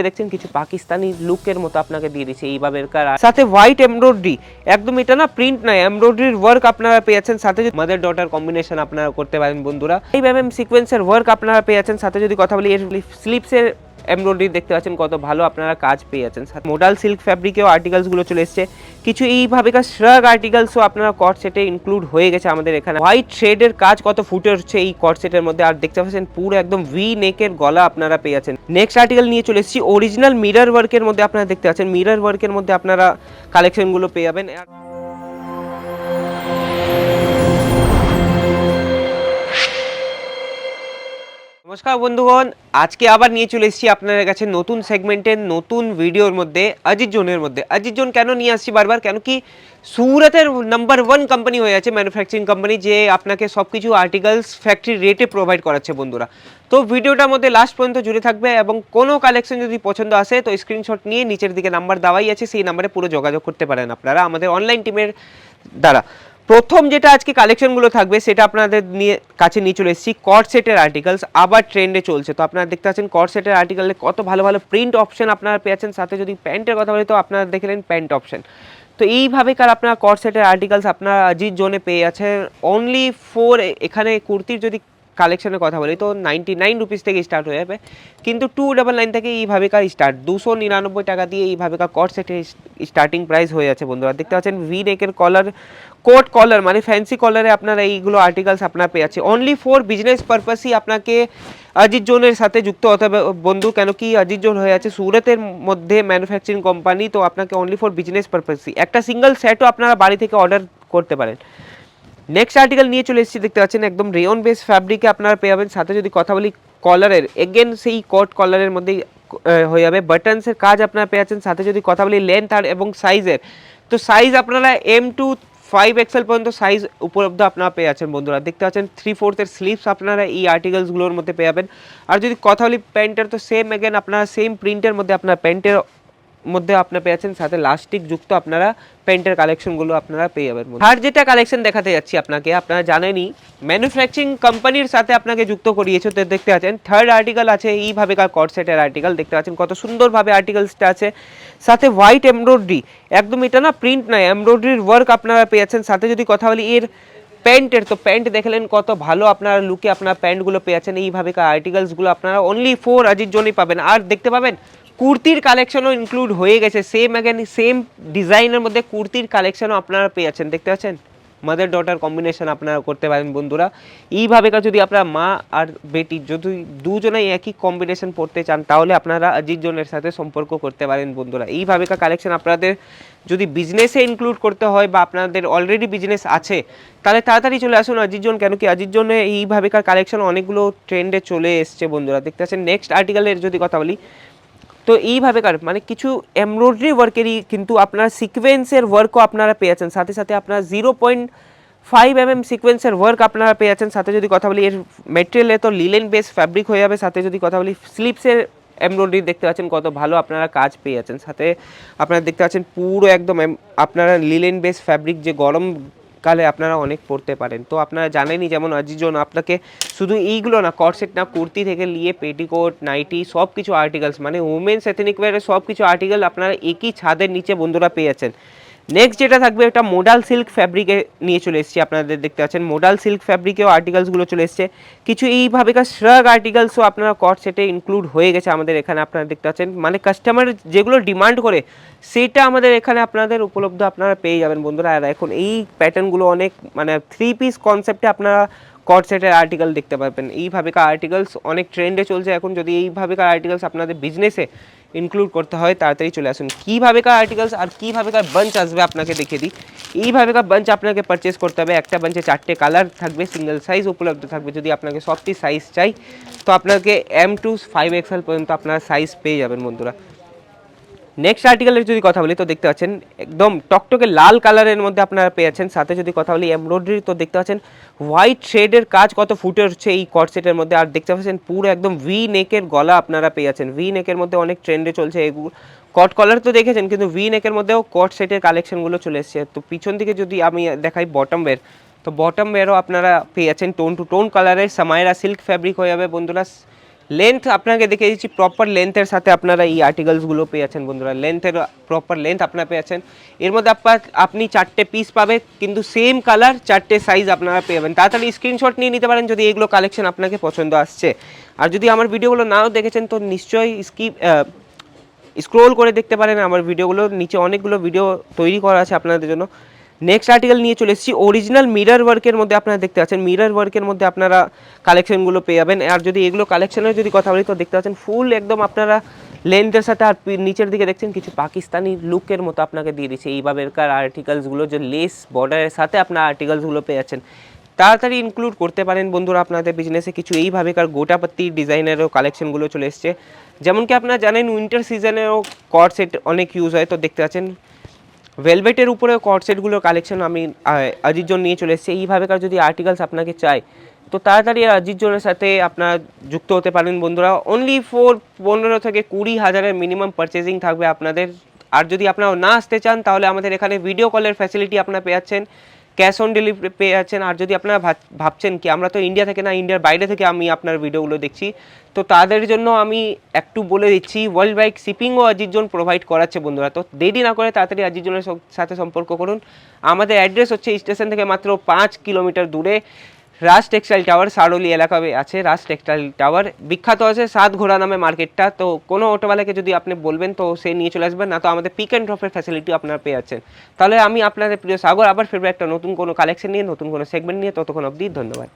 দেখছেন কিছু পাকিস্তানি লুকের মতো আপনাকে দিয়ে দিচ্ছে এইভাবে কার। সাথে হোয়াইট এমব্রয়ডারি একদম এটা না প্রিন্ট নয় এমব্রয়ডারির ওয়ার্ক আপনারা পেয়েছেন, সাথে মাদার ডটার কম্বিনেশন আপনারা করতে পারেন বন্ধুরা। এইভাবে সিকোয়েন্সের ওয়ার্ক আপনারা পেয়েছেন, সাথে যদি কথা বলি, এর স্লিপসের এমব্রয়ডারি দেখতে পাচ্ছেন কত ভালো আপনারা কাজ পেয়ে যাচ্ছেন মোডাল সিল্ক ফ্যাব্রিকেও আর্টিকেলসগুলো চলে এসছে। কিছু এইভাবে কাজ শ্রাগ আর্টিকেলসও আপনারা কট সেটে ইনক্লুড হয়ে গেছে আমাদের এখানে। হোয়াইট শেডের কাজ কত ফুটে হচ্ছে এই কট সেটের মধ্যে। আর দেখতে পাচ্ছেন পুরো একদম ভি নেকের গলা আপনারা পেয়ে যাচ্ছেন নেক্সট আর্টিকেল নিয়ে চলে এসেছি। অরিজিনাল মিরর ওয়ার্কের মধ্যে আপনারা দেখতে পাচ্ছেন। মিরর ওয়ার্কের মধ্যে আপনারা কালেকশনগুলো পেয়ে যাবেন। নমস্কার বন্ধুগণ, আজকে আবার নিয়ে চলে এসেছি আপনাদের কাছে নতুন সেগমেন্টের নতুন ভিডিওর মধ্যে, অজিত জোনের মধ্যে। অজিত জোন, কেন নিয়ে আসছি বারবার? কেন কি সুরতের নাম্বার ওয়ান কোম্পানি হয়ে আছে ম্যানুফ্যাকচারিং কোম্পানি যে আপনাকে সব কিছু আর্টিকেলস ফ্যাক্টরি রেটে প্রোভাইড করাচ্ছে বন্ধুরা। তো ভিডিওটার মধ্যে লাস্ট পর্যন্ত জুড়ে থাকবে এবং কোনো কালেকশন যদি পছন্দ আসে, তো স্ক্রিনশট নিয়ে নিচের দিকে নাম্বার দেওয়াই আছে, সেই নাম্বারে পুরো যোগাযোগ করতে পারেন আপনারা আমাদের অনলাইন টিমের দ্বারা। প্রথম যেটা আজকে কালেকশনগুলো থাকবে, সেটা আপনাদের নিয়ে কাছে নিয়ে চলে এসেছি সেটের আর্টিকেলস আবার ট্রেন্ডে চলছে। তো আপনারা দেখতে পাচ্ছেন সেটের আর্টিকেলে কত ভালো ভালো প্রিন্ট অপশন আপনারা পেয়েছেন সাথে যদি প্যান্টের কথা বলি, তো আপনারা দেখলেন প্যান্ট অপশন তো এইভাবে কার আপনারা সেটের আর্টিকেলস আপনারা আজির জোনে পেয়ে আছেন অনলি ফোর এখানে কুর্তির যদি কালেকশনের কথা বলি, তো নাইনটি নাইন রুপিস থেকে স্টার্ট হয়ে যাবে। কিন্তু টু ডাবল নাইন থেকে এইভাবে কার স্টার্ট দুশো নিরানব্বই টাকা দিয়ে এইভাবে কার কট সেটের স্টার্টিং প্রাইস হয়ে যাচ্ছে বন্ধুরা। দেখতে পাচ্ছেন ভি নেকের কলার কোট কলার মানে ফ্যান্সি কলারে আপনারা এইগুলো আর্টিকেলস আপনার পেয়ে যাচ্ছে। অনলি ফর বিজনেস পারপাসই আপনাকে অজিত জোনের সাথে যুক্ত হতে হবে, বন্ধু কেন কি অজিত জোন হয়ে আছে সুরতের মধ্যে ম্যানুফ্যাকচারিং কোম্পানি তো আপনাকে অনলি ফর বিজনেস পারপাসই একটা সিঙ্গেল সেটও আপনারা বাড়ি থেকে অর্ডার করতে পারেন। নেক্সট আর্টিকেল নিয়ে চলে এসেছি, দেখতে পাচ্ছেন একদম রেয়ন বেস ফ্যাব্রিকে আপনারা পেয়ে যাবেন। সাথে যদি কথা বলি কলারের এগেন সেই কোট কলারের মধ্যেই হয়ে যাবে। বাটনসের কাজ আপনারা পেয়ে যাচ্ছেন। সাথে যদি কথা বলি লেন্থ আর এবং সাইজের তো সাইজ আপনারা এম টু ফাইভ এক্সেল পর্যন্ত সাইজ উপলব্ধ আপনারা পেয়ে যাচ্ছেন বন্ধুরা। দেখতে পাচ্ছেন থ্রি ফোর্থের স্লিভস আপনারা এই আর্টিকেলসগুলোর মধ্যে পেয়ে যাবেন। আর যদি কথা বলি প্যান্টের তো সেম এগেন আপনারা সেম প্রিন্টের মধ্যে আপনার প্যান্টের মধ্যে আপনারা পেয়ে যাচ্ছেন, সাথে লাস্টিক যুক্ত আপনারা প্যান্টের কালেকশনগুলো আপনারা পেয়ে যাবেন আর যেটা কালেকশন দেখাতে যাচ্ছি আপনাকে, আপনারা জানেনই ম্যানুফ্যাকচারিং কোম্পানির সাথে আপনাকে যুক্ত করিয়েছে, তো দেখতে পাচ্ছেন থার্ড আর্টিকেল আছে, এইভাবে কার কটসেটের আর্টিকেল দেখতে পাচ্ছেন কত সুন্দরভাবে আর্টিকেলসটা আছে। সাথে হোয়াইট এমব্রয়ডারি একদম এটা না প্রিন্ট নয় এমব্রয়ডারির ওয়ার্ক আপনারা পেয়ে যাচ্ছেন। সাথে যদি কথা বলি, এর প্যান্টের তো প্যান্ট দেখলেন কত ভালো আপনারা লুকে আপনার প্যান্টগুলো পেয়ে যাচ্ছেন। এইভাবে আর্টিকেলসগুলো আপনারা অনলি ফোর আজির জন্যই পাবেন। আর দেখতে পাবেন কুর্তির কালেকশনও ইনক্লুড হয়ে গেছে। সেম অ্যাগেন সেম ডিজাইনের মধ্যে কুর্তির কালেকশনও আপনারা পেয়ে যাচ্ছেন। দেখতে পাচ্ছেন? মাদার ডটার কম্বিনেশন আপনারা করতে পারেন বন্ধুরা। এইভাবে যদি আপনারা মা আর বেটি যদি দুজনেই একই কম্বিনেশন পড়তে চান, তাহলে আপনারা অজিত জনের সাথে সম্পর্ক করতে পারেন বন্ধুরা। এইভাবে কার কালেকশন আপনাদের যদি বিজনেসে ইনক্লুড করতে হয় বা আপনাদের অলরেডি বিজনেস আছে, তাহলে তাড়াতাড়ি চলে আসুন অজিত জন কেন কি অজিত জনে এইভাবেকার কালেকশন অনেকগুলো ট্রেন্ডে চলে এসছে বন্ধুরা। দেখতে পাচ্ছেন? নেক্সট আর্টিকেলের যদি কথা বলি তো এইভাবে কার মানে কিছু এমব্রয়ডারি ওয়ার্কেরই কিন্তু আপনার সিকোয়েন্সের ওয়ার্কও আপনারা পেয়ে যাচ্ছেন সাথে সাথে আপনার zero point five M M সিকোয়েন্সের ওয়ার্ক আপনারা পেয়ে যাচ্ছেন সাথে যদি কথা বলি, এর মেটেরিয়ালে তো লিলেন বেস ফ্যাব্রিক হয়ে যাবে। সাথে যদি কথা বলি স্লিপসের এমব্রয়ডারি দেখতে পাচ্ছেন, কত ভালো আপনারা কাজ পেয়ে যাচ্ছেন সাথে আপনারা দেখতে পাচ্ছেন, পুরো একদম আপনারা লিলেন বেস ফ্যাব্রিক যে গরম কালে আপনারা অনেক পড়তে পারেন। তো আপনারা জানেনই যেমন অজিজন আপনাকে শুধু এইগুলো না কটসেট না, কুর্তি থেকে নিয়ে পেটিকোট নাইটি সব কিছু আর্টিকেলস মানে উমেন্স এথেনিক ওয়ারের সব কিছু আর্টিকেল আপনারা একই ছাদের নিচে বন্ধুরা পেয়ে যাচ্ছেন নেক্সট যেটা থাকবে, এটা মোডাল সিল্ক ফ্যাব্রিকে নিয়ে চলে এসেছি, আপনাদের দেখতে পাচ্ছেন। মোডাল সিল্ক ফ্যাব্রিকেও আর্টিকেলসগুলো চলে এসছে। কিছু এইভাবেকার শ্রাগ আর্টিকেলসও আপনারা কট সেটে ইনক্লুড হয়ে গেছে আমাদের এখানে, আপনারা দেখতে পাচ্ছেন। মানে কাস্টমার যেগুলো ডিমান্ড করে, সেটা আমাদের এখানে আপনাদের উপলব্ধ আপনারা পেয়ে যাবেন বন্ধুরা। আর এখন এই প্যাটার্নগুলো অনেক মানে থ্রি পিস কনসেপ্টে আপনারা সেটের আর্টিকেল দেখতে পাবেন এইভাবেকার আর্টিকেলস অনেক ট্রেন্ডে চলছে। এখন যদি এইভাবেকার আর্টিকেলস আপনাদের বিজনেসে ইনক্লুড করতে হয়, তাড়াতাড়ি চলে আসুন। কীভাবেকার আর্টিকেলস আর কীভাবেকার বাঞ্চ আসবে আপনাকে দেখিয়ে দিই। এইভাবেকার বাঞ্চ আপনাকে পারচেস করতে হবে। একটা বাঞ্চে চারটে কালার থাকবে সিঙ্গেল সাইজ উপলব্ধ থাকবে। যদি আপনাকে সবটি সাইজ চাই, তো আপনাকে এম টু ফাইভ এক্সেল পর্যন্ত আপনারা সাইজ পেয়ে যাবেন বন্ধুরা। নেক্সট আর্টিকেলের যদি কথা বলি, তো দেখতে পাচ্ছেন, একদম টকটকে লাল কালারের মধ্যে আপনারা পেয়েছেন সাথে যদি কথা বলি এমব্রয়ডারি তো দেখতে পাচ্ছেন হোয়াইট শেডের কাজ কত ফুটে উঠছে এই কটসেটের মধ্যে। আর দেখতে পাচ্ছেন, পুরো একদম ভি নেকের গলা আপনারা পেয়ে যাচ্ছেন। ভি নেকের মধ্যে অনেক ট্রেন্ডে চলছে এগুলো কট কলার তো দেখেছেন, কিন্তু ভি নেকের মধ্যেও কট সেটের কালেকশনগুলো চলে এসছে। তো পিছন দিকে যদি আমি দেখাই বটম ওয়্যার তো বটম ওয়্যারও আপনারা পেয়ে যাচ্ছেন টোন টু টোন কালারের সামাইরা সিল্ক ফ্যাব্রিক হয়ে যাবে বন্ধুরা। লেন্থ আপনাকে দেখে দিচ্ছি প্রপার লেন্থের সাথে আপনারা এই আর্টিকেলসগুলো পেয়ে যাচ্ছেন বন্ধুরা। লেন্থের প্রপার লেন্থ আপনারা পেয়ে যাচ্ছেন এর মধ্যে আপনার, আপনি চারটে পিস পাবে কিন্তু সেম কালার চারটে সাইজ আপনারা পেয়ে যাবেন। তাড়াতাড়ি স্ক্রিনশট নিয়ে নিতে পারেন যদি এগুলো কালেকশন আপনাকে পছন্দ আসছে। আর যদি আমার ভিডিওগুলো নাও দেখেছেন, তো নিশ্চয়ই স্কিপ স্ক্রোল করে দেখতে পারেন। আমার ভিডিওগুলো নিচে অনেকগুলো ভিডিও তৈরি করা আছে আপনাদের জন্য। নেক্সট আর্টিকেল নিয়ে চলে এসেছি। অরিজিনাল মিরর ওয়ার্কের মধ্যে আপনারা দেখতে পাচ্ছেন। মিরর ওয়ার্কের মধ্যে আপনারা কালেকশনগুলো পেয়ে যাবেন। আর যদি এগুলো কালেকশনের যদি কথা বলি, তো দেখতে পাচ্ছেন ফুল একদম আপনারা লেন্থের সাথে আর নিচের দিকে দেখছেন, কিছু পাকিস্তানি লুকের মতো আপনাকে দিয়ে দিচ্ছে। এইভাবেকার আর্টিকেলসগুলো যে লেস বর্ডারের সাথে আপনার আর্টিকেলসগুলো পেয়ে যাচ্ছেন। তাড়াতাড়ি ইনক্লুড করতে পারেন বন্ধুরা আপনাদের বিজনেসে কিছু এইভাবেকার গোটাপাত্তি ডিজাইনেরও কালেকশনগুলো চলে এসছে। যেমন কি আপনারা জানেন উইন্টার সিজনেও কট সেট অনেক ইউজ হয়। তো দেখতে পাচ্ছেন ভেলভেটের উপরে সেটগুলোর কালেকশন আমি আজির জন্য নিয়ে চলে এসেছি। এইভাবেকার যদি আর্টিকেলস আপনাকে চাই, তো তাড়াতাড়ি আজির জনের সাথে আপনার যুক্ত হতে পারেন বন্ধুরা। অনলি ফোর পনেরো থেকে কুড়ি হাজারের মিনিমাম পারচেজিং থাকবে আপনাদের। আর যদি আপনারা না আসতে চান, তাহলে আমাদের এখানে ভিডিও কলের ফ্যাসিলিটি আপনারা পেয়ে যাচ্ছেন। ক্যাশ অন ডেলিভারি পেয়ে যাচ্ছেন আর যদি আপনারা ভাব- ভাবছেন কি, আমরা তো ইন্ডিয়া থেকে না, ইন্ডিয়ার বাইরে থেকে আমি আপনার ভিডিওগুলো দেখছি, তো তাদের জন্য আমি একটু বলে দিচ্ছি ওয়ার্ল্ড বাইক শিপিংও আজির জন প্রোভাইড করাচ্ছে বন্ধুরা। তো দেরি না করে তাড়াতাড়ি আজির জনের সাথে সম্পর্ক করুন। আমাদের অ্যাড্রেস হচ্ছে স্টেশন থেকে মাত্র পাঁচ কিলোমিটার দূরে রাজ টেক্সটাইল টাওয়ার সারোলি এলাকায় আছে। রাজ টেক্সটাইল টাওয়ার বিখ্যাত আছে, সাত ঘোড়া নামে মার্কেটটা। তো কোনো অটোওয়ালাকে যদি আপনি বলবেন, তো সে নিয়ে চলে আসবেন না, তো আমাদের পিক অ্যান্ড ড্রপের ফ্যাসিলিটি আপনারা পেয়ে যাচ্ছেন। তাহলে আমি আপনাদের প্রিয় সাগর, আবার ফিরবে একটা নতুন কোনো কালেকশন নিয়ে, নতুন কোনো সেগমেন্ট নিয়ে। ততক্ষণ অবধি ধন্যবাদ।